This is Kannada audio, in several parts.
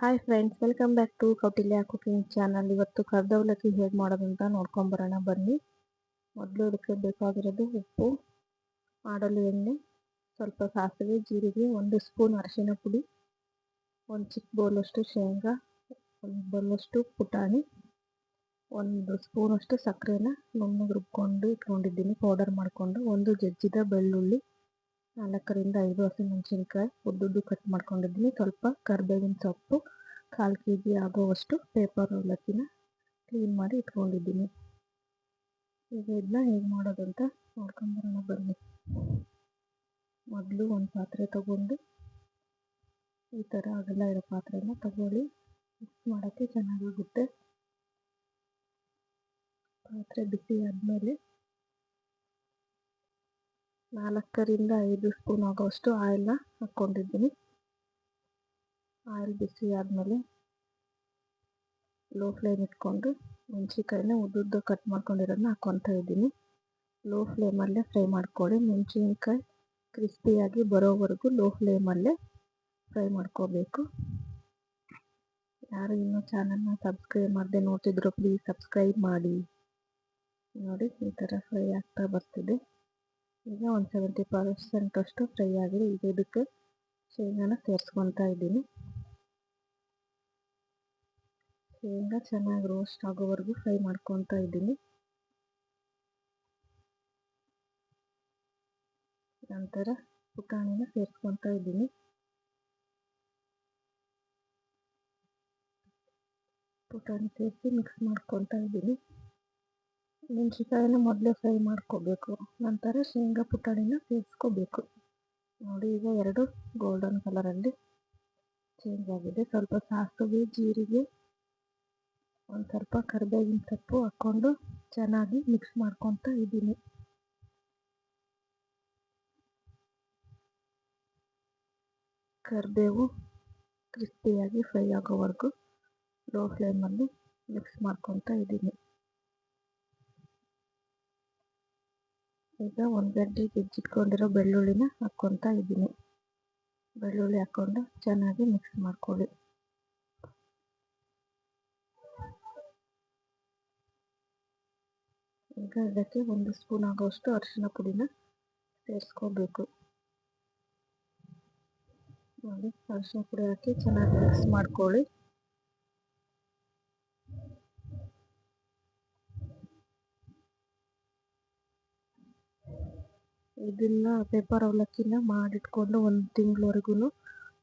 Hi friends welcome back to Kautilya cooking channel ಇವತ್ತು ಕರ್ದವಲಕ್ಕಿ ಹೇಗೆ ಮಾಡೋದಂತ ನೋಡ್ಕೊಂಬರೋಣ. ಬನ್ನಿ. ಮೊದಲು ಇದಕ್ಕೆ ಬೇಕಾಗಿರೋದು ಉಪ್ಪು ಮಾಡಲು ಎಣ್ಣೆ, ಸ್ವಲ್ಪ ಸಾಸಿವೆ, ಜೀರಿಗೆ, ಒಂದು ಸ್ಪೂನ್ ಅರಿಶಿನ ಪುಡಿ, ಒಂದು ಚಿಕ್ಕ ಬೌಲಷ್ಟು ಶೇಂಗಾ, ಒಂದು ಬೌಲಷ್ಟು ಪುಟಾಣಿ, ಒಂದು ಸ್ಪೂನಷ್ಟು ಸಕ್ಕರೆನ ನುಣ್ಣಗೆ ರುಬ್ಕೊಂಡು ಇಟ್ಕೊಂಡಿದ್ದೀನಿ. ಪೌಡರ್ ಮಾಡಿಕೊಂಡು ಒಂದು ಜಜ್ಜಿದ ಬೆಳ್ಳುಳ್ಳಿ ನಾಲ್ಕರಿಂದ ಐದು ಹಸಿಮೆಣಸಿನ್ಕಾಯಿ ಉದ್ದುದ್ದು ಕಟ್ ಮಾಡ್ಕೊಂಡಿದ್ದೀನಿ. ಸ್ವಲ್ಪ ಕರಿಬೇವಿನ ಸೊಪ್ಪು, ಕಾಲು ಕೆ ಜಿ ಆಗುವಷ್ಟು ಪೇಪರ್ ಅವಲಕ್ಕಿನ ಕ್ಲೀನ್ ಮಾಡಿ ಇಟ್ಕೊಂಡಿದ್ದೀನಿ. ಈಗ ಇದನ್ನ ಹೇಗೆ ಮಾಡೋದಂತ ನೋಡ್ಕೊಂಬರೋಣ ಬನ್ನಿ. ಮೊದಲು ಒಂದು ಪಾತ್ರೆ ತಗೊಂಡು ಈ ಥರ ಅಗಲ ಇರೋ ಪಾತ್ರೆನ ತಗೊಳ್ಳಿ. ಮಿಕ್ಸ್ ಮಾಡೋಕ್ಕೆ ಚೆನ್ನಾಗಾಗುತ್ತೆ. ಪಾತ್ರೆ ಬಿಸಿ ಆದಮೇಲೆ ನಾಲ್ಕರಿಂದ ಐದು ಸ್ಪೂನ್ ಆಗೋಷ್ಟು ಆಯಿಲ್ನ ಹಾಕ್ಕೊಂಡಿದ್ದೀನಿ. ಆಯಿಲ್ ಬಿಸಿ ಆದಮೇಲೆ ಲೋ ಫ್ಲೇಮ್ ಇಟ್ಕೊಂಡು ಮೆಣಸಿಕಾಯಿನ ಉದ್ದುದ್ದು ಕಟ್ ಮಾಡ್ಕೊಂಡಿರೋದನ್ನ ಹಾಕ್ಕೊತಾ ಇದ್ದೀನಿ. ಲೋ ಫ್ಲೇಮಲ್ಲೇ ಫ್ರೈ ಮಾಡ್ಕೊಳ್ಳಿ. ಮೆಣಸಿನ್ಕಾಯಿ ಕ್ರಿಸ್ಪಿಯಾಗಿ ಬರೋವರೆಗೂ ಲೋ ಫ್ಲೇಮಲ್ಲೇ ಫ್ರೈ ಮಾಡ್ಕೋಬೇಕು. ಯಾರು ಇನ್ನೂ ಚಾನಲ್ನ ಸಬ್ಸ್ಕ್ರೈಬ್ ಮಾಡದೆ ನೋಡ್ತಿದ್ರು ಪ್ಲೀಸ್ ಸಬ್ಸ್ಕ್ರೈಬ್ ಮಾಡಿ. ನೋಡಿ, ಈ ಥರ ಫ್ರೈ ಆಗ್ತಾ ಬರ್ತಿದೆ. ಈಗ ಒಂದು ಸೆವೆಂಟಿ ಪರ್ಸೆಂಟ್ ಅಷ್ಟು ಫ್ರೈ ಆಗಿದೆ. ಈಗ ಇದಕ್ಕೆ ಶೇಂಗಾನ ಸೇರಿಸ್ಕೊತಾ ಇದ್ದೀನಿ. ಶೇಂಗಾ ಚೆನ್ನಾಗಿ ರೋಸ್ಟ್ ಆಗೋವರೆಗೂ ಫ್ರೈ ಮಾಡ್ಕೊತಾ ಇದ್ದೀನಿ. ನಂತರ ಪುಟಾಣಿನ ಸೇರಿಸ್ಕೊತಾ ಇದ್ದೀನಿ. ಪುಟಾಣಿ ಸೇರಿಸಿ ಮಿಕ್ಸ್ ಮಾಡ್ಕೊತಾ ಇದ್ದೀನಿ. ಮೆಣಸಿನ್ಕಾಯಿನ ಮೊದಲೇ ಫ್ರೈ ಮಾಡ್ಕೋಬೇಕು. ನಂತರ ಶೇಂಗಾ ಪುಟಾಣಿನ ಸೇರಿಸ್ಕೋಬೇಕು ನೋಡಿ, ಈಗ ಎರಡು ಗೋಲ್ಡನ್ ಕಲರಲ್ಲಿ ಚೇಂಜ್ ಆಗಿದೆ. ಸ್ವಲ್ಪ ಸಾಸಿವೆ, ಜೀರಿಗೆ, ಒಂದು ಸ್ವಲ್ಪ ಕರಿಬೇವಿನ ಸೊಪ್ಪು ಹಾಕ್ಕೊಂಡು ಚೆನ್ನಾಗಿ ಮಿಕ್ಸ್ ಮಾಡ್ಕೊತಾ ಇದ್ದೀನಿ. ಕರಿಬೇವು ಕ್ರಿಸ್ಪಿಯಾಗಿ ಫ್ರೈ ಆಗೋವರೆಗೂ ಲೋ ಫ್ಲೇಮಲ್ಲಿ ಮಿಕ್ಸ್ ಮಾಡ್ಕೊತಾ ಇದ್ದೀನಿ. ಈಗ ಒಂದು ಗಡ್ಡೆ ಜಜ್ಜಿಟ್ಕೊಂಡಿರೋ ಬೆಳ್ಳುಳ್ಳಿನ ಹಾಕ್ಕೊತಾ ಇದ್ದೀನಿ. ಬೆಳ್ಳುಳ್ಳಿ ಹಾಕ್ಕೊಂಡು ಚೆನ್ನಾಗಿ ಮಿಕ್ಸ್ ಮಾಡ್ಕೊಳ್ಳಿ. ಈಗ ಇದಕ್ಕೆ ಒಂದು ಸ್ಪೂನ್ ಆಗೋಷ್ಟು ಅರಿಶಿನ ಪುಡಿನ ಸೇರಿಸ್ಕೋಬೇಕು. ಅರಿಶಿನ ಪುಡಿ ಹಾಕಿ ಚೆನ್ನಾಗಿ ಮಿಕ್ಸ್ ಮಾಡ್ಕೊಳ್ಳಿ. ಇದನ್ನ ಪೇಪರ್ ಅವಲಕ್ಕಿನ ಮಾಡಿಟ್ಕೊಂಡು ಒಂದು ತಿಂಗಳವರೆಗೂ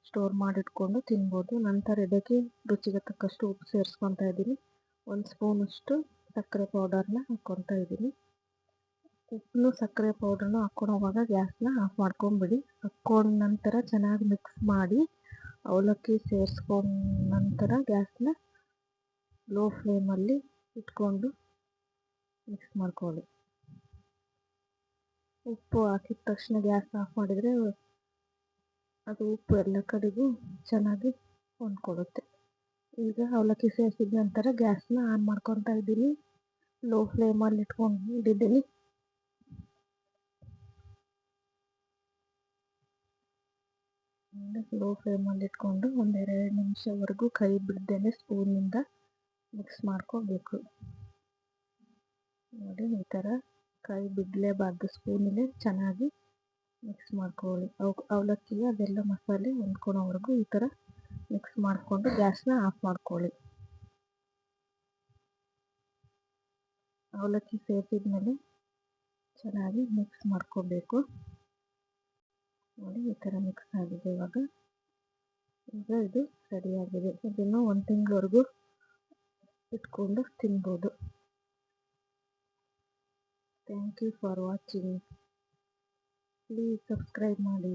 ಸ್ಟೋರ್ ಮಾಡಿಟ್ಕೊಂಡು ತಿನ್ಬೋದು. ನಂತರ ಇದಕ್ಕೆ ರುಚಿಗೆ ತಕ್ಕಷ್ಟು ಉಪ್ಪು ಸೇರಿಸ್ಕೊತಾ ಇದ್ದೀನಿ. ಒಂದು ಸ್ಪೂನಷ್ಟು ಸಕ್ಕರೆ ಪೌಡರ್ನ ಹಾಕ್ಕೊತಾ ಇದ್ದೀನಿ. ಉಪ್ಪನ್ನು ಸಕ್ಕರೆ ಪೌಡರ್ನು ಹಾಕ್ಕೊಳೋವಾಗ ಗ್ಯಾಸ್ನ ಆಫ್ ಮಾಡ್ಕೊಂಬಿಡಿ. ಹಾಕ್ಕೊಂಡ ನಂತರ ಚೆನ್ನಾಗಿ ಮಿಕ್ಸ್ ಮಾಡಿ ಅವಲಕ್ಕಿ ಸೇರಿಸ್ಕೊಂಡ ನಂತರ ಗ್ಯಾಸ್ನ ಲೋ ಫ್ಲೇಮಲ್ಲಿ ಇಟ್ಕೊಂಡು ಮಿಕ್ಸ್ ಮಾಡ್ಕೊಳ್ಳಿ. ಉಪ್ಪು ಹಾಕಿದ ತಕ್ಷಣ ಗ್ಯಾಸ್ ಆಫ್ ಮಾಡಿದರೆ ಅದು ಉಪ್ಪು ಎಲ್ಲ ಕಡೆಗೂ ಚೆನ್ನಾಗಿ ಹೊಂದ್ಕೊಳ್ಳುತ್ತೆ. ಈಗ ಅವಲಕ್ಕಿ ಸೇರಿಸಿದ ನಂತರ ಗ್ಯಾಸ್ನ ಆನ್ ಮಾಡ್ಕೊತಾ ಇದ್ದೀನಿ. ಲೋ ಫ್ಲೇಮಲ್ಲಿ ಇಟ್ಕೊಂಡಿದ್ದೀನಿ. ಲೋ ಫ್ಲೇಮಲ್ಲಿ ಇಟ್ಕೊಂಡು ಒಂದೆರಡು ನಿಮಿಷವರೆಗೂ ಕೈ ಬಿಡ್ದೇನೆ ಸ್ಪೂನಿಂದ ಮಿಕ್ಸ್ ಮಾಡ್ಕೋಬೇಕು. ನೋಡಿ ಈ ಥರ ಕೈ ಬಿಡಲೇಬಾರ್ದು ಸ್ಪೂನಲ್ಲೇ ಚೆನ್ನಾಗಿ ಮಿಕ್ಸ್ ಮಾಡ್ಕೊಳ್ಳಿ. ಅವು, ಅವಲಕ್ಕಿಗೆ ಅದೆಲ್ಲ ಮಸಾಲೆ ಹೊಂದ್ಕೊಳೋವರೆಗೂ ಈ ಥರ ಮಿಕ್ಸ್ ಮಾಡಿಕೊಂಡು ಗ್ಯಾಸ್ನ ಆಫ್ ಮಾಡ್ಕೊಳ್ಳಿ. ಅವಲಕ್ಕಿ ಸೇರಿಸಿದ್ಮೇಲೆ ಚೆನ್ನಾಗಿ ಮಿಕ್ಸ್ ಮಾಡ್ಕೋಬೇಕು. ನೋಡಿ ಈ ಥರ ಮಿಕ್ಸ್ ಆಗಿದೆ ಇವಾಗ. ಈಗ ಇದು ರೆಡಿಯಾಗಿದೆ ಇದನ್ನು ಒಂದು ತಿಂಗಳವರೆಗೂ ಇಟ್ಕೊಂಡು ತಿನ್ಬೋದು. Thank you for watching please subscribe ಮಾಡಿ.